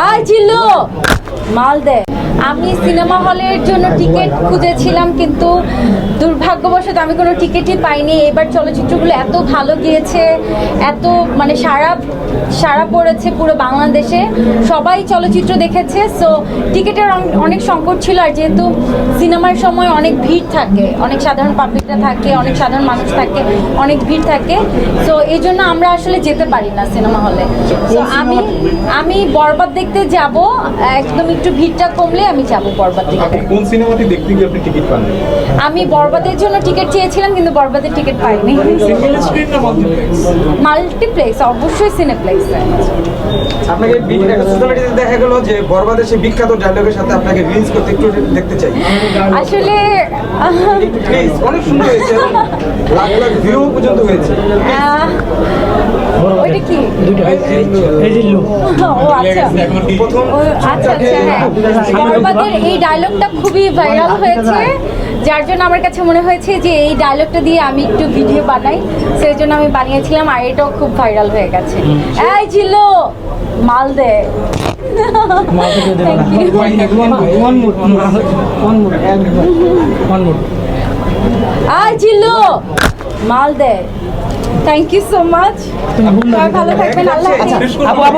আয় জিল্লু মাল দে আমি সিনেমা হলের জন্য টিকিট খুঁজেছিলাম কিন্তু দুর্ভাগ্যবশত আমি কোনো টিকিটই পাইনি। এবার চলচ্চিত্রগুলো এত ভালো গিয়েছে এত মানে সারা সারা পড়েছে পুরো বাংলাদেশে। সবাই চলচ্চিত্র দেখেছে সো টিকিটের অনেক সংকট ছিল আর যেহেতু সিনেমার সময় অনেক ভিড় থাকে অনেক সাধারণ পাবলিকরা থাকে অনেক সাধারণ মানুষ থাকে অনেক ভিড় থাকে সো এই জন্য আমরা আসলে যেতে পারি না সিনেমা হলে। তো আমি আমি বরবাদ দেখতে যাব একদম একটু ভিড়টা কমলে আমি যাব বরবাদ দেখতে আপনি কোন সিনেমাটি দেখতে গিয়ে আপনি টিকিট পান আমি বরবাদের জন্য টিকিট চেয়েছিলাম কিন্তু বরবাদের টিকিট পাইনি। সিঙ্গেল স্ক্রিন না মাল্টিপ্লেক্স মাল্টিপ্লেক্স অবশ্যই সিনেপ্লেক্সে। আপনাকে সোশ্যালিটিতে দেখা গেল যে বরবাদের সেই বিখ্যাত ডায়লগের সাথে আপনাকে রিলস করতে একটু দেখতে চাই। আসলে আহ, প্লিজ অনেক সুন্দর হয়েছে লাখ লাখ ভিউ পর্যন্ত হয়েছে। আহ, ওইটা কি? ও আচ্ছা। প্রথম ও আচ্ছা আচ্ছা হ্যাঁ। বরবাদের এই ডায়লগটা খুবই ভাইরাল হয়েছে যার জন্য আমার কাছে মনে হয়েছে যে এই ডায়লগটা দিয়ে আমি একটু ভিডিও বানাই সেই জন্য আমি বানিয়েছিলাম আর এটাও খুব ভাইরাল হয়ে গেছে। এই ছিল মাল দে। Thank you. মাল দেয়। থ্যাংক ইউ সো মাচ ভালো থাকবেন। আল্লাহ। শেষ করব